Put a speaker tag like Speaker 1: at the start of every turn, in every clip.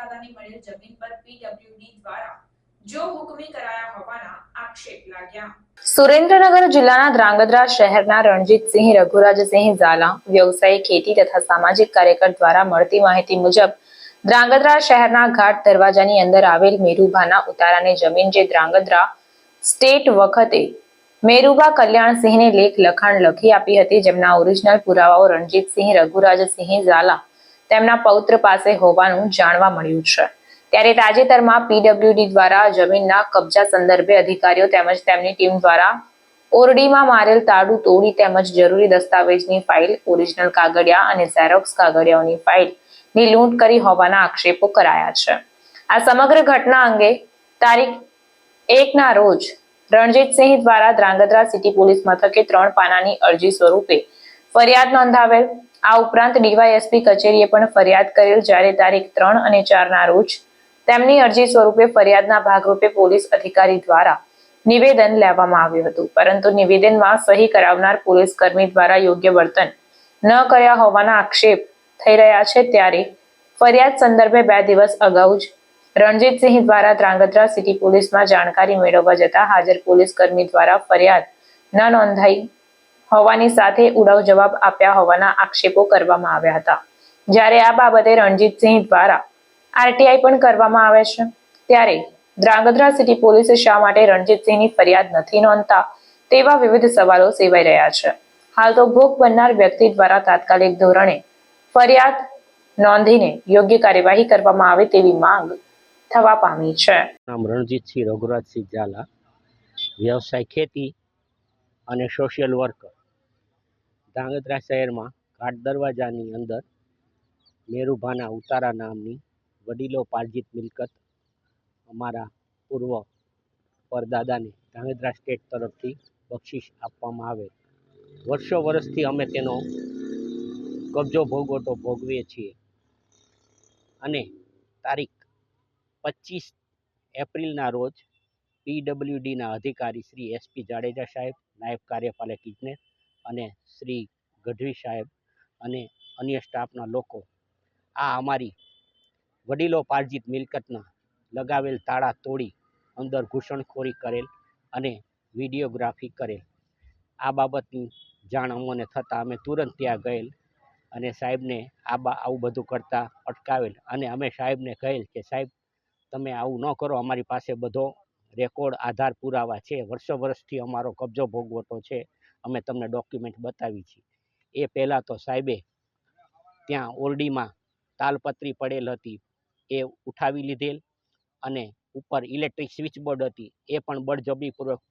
Speaker 1: વિસ્તારની મળેલ જમીન પર પીડબ્લ્યુડી દ્વારા જો હુકમી કરાયા હોવાના આક્ષેપ લાગ્યા.
Speaker 2: સુરેન્દ્રનગર જિલ્લાના ધ્રાંગધ્રા શહેરના રણજીતસિંહ રઘુરાજસિંહ ઝાલા, વ્યવસાયી ખેતી તથા સામાજિક કાર્યકર દ્વારા મળતી માહિતી મુજબ, ધ્રાંગધ્રા શહેરના ઘાટ દરવાજાની અંદર આવેલ મેરુભાના ઉતારાની જમીન જે ધ્રાંગધ્રા સ્ટેટ વખતે મેરુભા કલ્યાણસિંહને લેખ લખાણ લખી આપી હતી, જેમના ઓરિજિનલ પુરાવાઓ રણજીતસિંહ રઘુરાજસિંહ ઝાલા તેમના પૌત્ર પાસે હોવાનું જાણવા મળ્યું છે. ત્યારે તાજેતરમાં પીડબ્લ્યુડી દ્વારા જમીનના કબજા સંદર્ભે અધિકારીઓ તેમજ તેમની ટીમ દ્વારા ઓરડીમાં મારેલ તાળું તોડી તેમજ જરૂરી દસ્તાવેજની ફાઇલ, ઓરિજિનલ કાગળિયા અને ઝેરોક્સ કાગળિયાઓની ફાઇલની લૂંટ કરી હોવાના આક્ષેપો કરાયા છે. આ સમગ્ર ઘટના અંગે તારીખ એકના રોજ રણજીતસિંહ દ્વારા ધ્રાંગધ્રા સિટી પોલીસ મથકે ત્રણ પાનાની અરજી સ્વરૂપે ફરિયાદ નોંધાવેલ. આ ઉપરાંત ડીવાયએસપી કચેરીએ પણ ફરિયાદ કરેલ જ્યારે તારીખ ત્રણ અને ચારના રોજ તેમની અરજી સ્વરૂપે ફરિયાદના ભાગરૂપે પોલીસ અધિકારી દ્વારા નિવેદન લેવામાં આવ્યું હતું. પરંતુ નિવેદનમાં સહી કરાવનાર પોલીસ કર્મી દ્વારા યોગ્ય વર્તન ન કર્યા હોવાના આક્ષેપ થઈ રહ્યા છે ત્યારે ફરિયાદ સંદર્ભે બે દિવસ અગાઉ જ રણજીતસિંહ દ્વારા ધ્રાંગધ્રા સિટી પોલીસમાં જાણકારી મેળવવા જતા હાજર પોલીસ કર્મી દ્વારા ફરિયાદ ન નોંધાઈ હોવાની સાથે ઉડાવ જવાબ આપ્યા હોવાના આક્ષેપો કરવામાં આવ્યા હતા. જ્યારે આ બાબતે રણજીતસિંહ દ્વારા આરટીઆઈ પણ કરવામાં આવે છે. ત્યારે ધ્રાંગધ્રા સિટી પોલીસે શા માટે રણજીતસિંહની ફરિયાદ નથી નોંધતા તેવા વિવિધ સવાલો સેવાઈ રહ્યા છે. હાલ તો ભોગ બનનાર વ્યક્તિ દ્વારા તાત્કાલિક ધોરણે ફરિયાદ નોંધીને યોગ્ય કાર્યવાહી કરવામાં આવે તેવી માંગ થવા પામી છે.
Speaker 3: નામ રણજીતસિંહ રઘુરાજસિંહ ઝાલા. વ્યવસાય ખેતી અને સોશિયલ વર્કર ધાંગધ્રા શહેરમાં ઘાટ દરવાજાની અંદર મેરુભાના ઉતારા નામની વડીલો પાર્જિત મિલકત, અમારા પૂર્વ પરદાદાને ધ્રાંગધ્રા સ્ટેટ તરફથી બક્ષિસ આપવામાં આવે. વર્ષો વર્ષથી અમે તેનો કબજો ભોગવટો ભોગવીએ છીએ. અને તારીખ પચીસ એપ્રિલના રોજ પીડબ્લ્યુડીના અધિકારી શ્રી એસપી જાડેજા સાહેબ, નાયબ કાર્યપાલક ઇજનેર અને શ્રી ગઢવી સાહેબ અને અન્ય સ્ટાફના લોકો આ અમારી વડીલો પાર્જિત મિલકતના લગાવેલ તાળા તોડી અંદર ઘૂસણખોરી કરેલ અને વિડીયોગ્રાફી કરેલ. આ બાબતની જાણ અમને થતાં અમે તુરંત ત્યાં ગયેલ અને સાહેબને આ બા, આવું બધું કરતાં અટકાવેલ અને અમે સાહેબને કહેલ કે, સાહેબ, તમે આવું ન કરો, અમારી પાસે બધો રેકોર્ડ આધાર પુરાવા છે, વર્ષો વર્ષથી અમારો કબજો ભોગવટો છે અમે તમને ડોક્યુમેન્ટ બતાવી છીએ. એ પહેલાં તો સાહેબે ત્યાં ઓરડીમાં તાલપત્રી પડેલ હતી, એ ઉઠાવી લીધેલ અને ઉપર ઇલેક્ટ્રિક સ્વિચબોર્ડ હતી, એ પણ બળજબરીપૂર્વક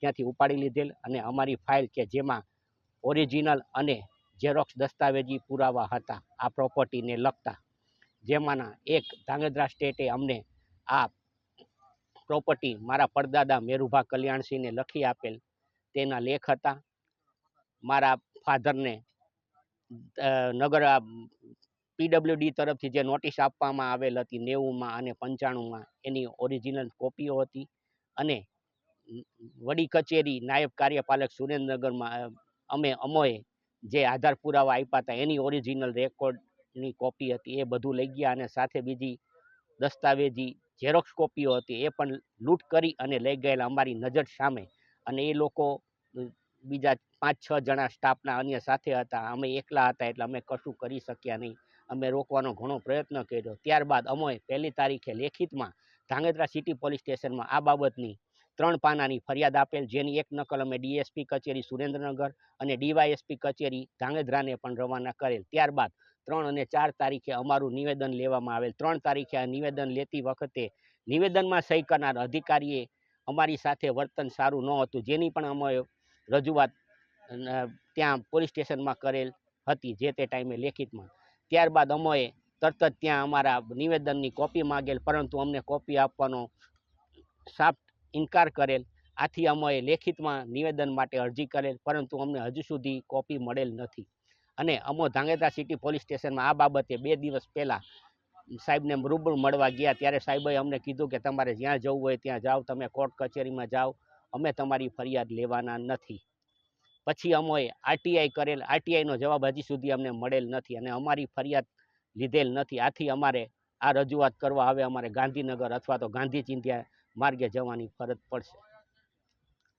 Speaker 3: ત્યાંથી ઉપાડી લીધેલ અને અમારી ફાઇલ કે જેમાં ઓરિજિનલ અને ઝેરોક્સ દસ્તાવેજી પુરાવા હતા, આ પ્રોપર્ટીને લગતા. જેમાંના એક ધાંગધ્રા સ્ટેટે અમને આ પ્રોપર્ટી મારા પડદાદા મેરુભા કલ્યાણસિંહને લખી આપેલ તેના લેખ હતા. મારા ફાધરને નગર પીડબ્લ્યુડી તરફથી જે નોટિસ આપવામાં આવેલ હતી નેવુંમાં અને પંચાણુંમાં, એની ઓરિજિનલ કોપીઓ હતી. અને વડી કચેરી નાયબ કાર્યપાલક સુરેન્દ્રનગરમાં અમે અમોએ જે આધાર પુરાવા આપ્યા હતા, એની ઓરિજિનલ રેકોર્ડની કોપી હતી, એ બધું લઈ ગયા અને સાથે બીજી દસ્તાવેજી ઝેરોક્ષ કોપીઓ હતી, એ પણ લૂંટ કરી અને લઈ ગયેલા અમારી નજર સામે અને એ લોકો બીજા પાંચ છ જણા સ્ટાફના અન્ય સાથે હતા. અમે એકલા હતા એટલે અમે કશું કરી શક્યા નહીં. અમે રોકવાનો ઘણો પ્રયત્ન કર્યો. ત્યારબાદ અમે પહેલી તારીખે લેખિતમાં ધાંગધ્રા સિટી પોલીસ સ્ટેશનમાં આ બાબતની ત્રણ પાનાની ફરિયાદ આપેલ, જેની એક નકલ અમે ડીએસપી કચેરી સુરેન્દ્રનગર અને ડીવાયએસપી કચેરી ધાંગધ્રાને પણ રવાના કરેલ. ત્યારબાદ ત્રણ અને ચાર તારીખે અમારું નિવેદન લેવામાં આવેલ. ત્રણ તારીખે આ નિવેદન લેતી વખતે નિવેદનમાં સહી કરનાર અધિકારીએ અમારી સાથે વર્તન સારું ન હતું. જેની પણ અમે રજૂઆત ત્યાં પોલીસ સ્ટેશનમાં કરેલ હતી જે તે ટાઈમે લેખિતમાં. ત્યારબાદ અમોએ તરત જ ત્યાં અમારા નિવેદનની કોપી માગેલ, પરંતુ અમને કોપી આપવાનો સાફ ઇનકાર કરેલ. આથી અમોએ લેખિતમાં નિવેદન માટે અરજી કરેલ, પરંતુ અમને હજુ સુધી કોપી મળેલ નથી. અને અમો ધાંગેધ્રા સિટી પોલીસ સ્ટેશનમાં આ બાબતે બે દિવસ પહેલાં સાહેબને રૂબરૂ મળવા ગયા. ત્યારે સાહેબે અમને કીધું કે તમારે જ્યાં જવું હોય ત્યાં જાઓ, તમે કોર્ટ કચેરીમાં જાઓ. અમે તમારી ફરિયાદ લેવાના નથી. પછી અમોએ આરટીઆઈ કરેલ, આરટીઆઈનો જવાબ હજી સુધી અમને મળેલ નથી અને અમારી ફરિયાદ લીધેલ નથી. આથી અમારે આ રજૂઆત કરવા હવે અમારે ગાંધીનગર અથવા તો ગાંધી ચિંધ્યા માર્ગે જવાની ફરજ પડશે.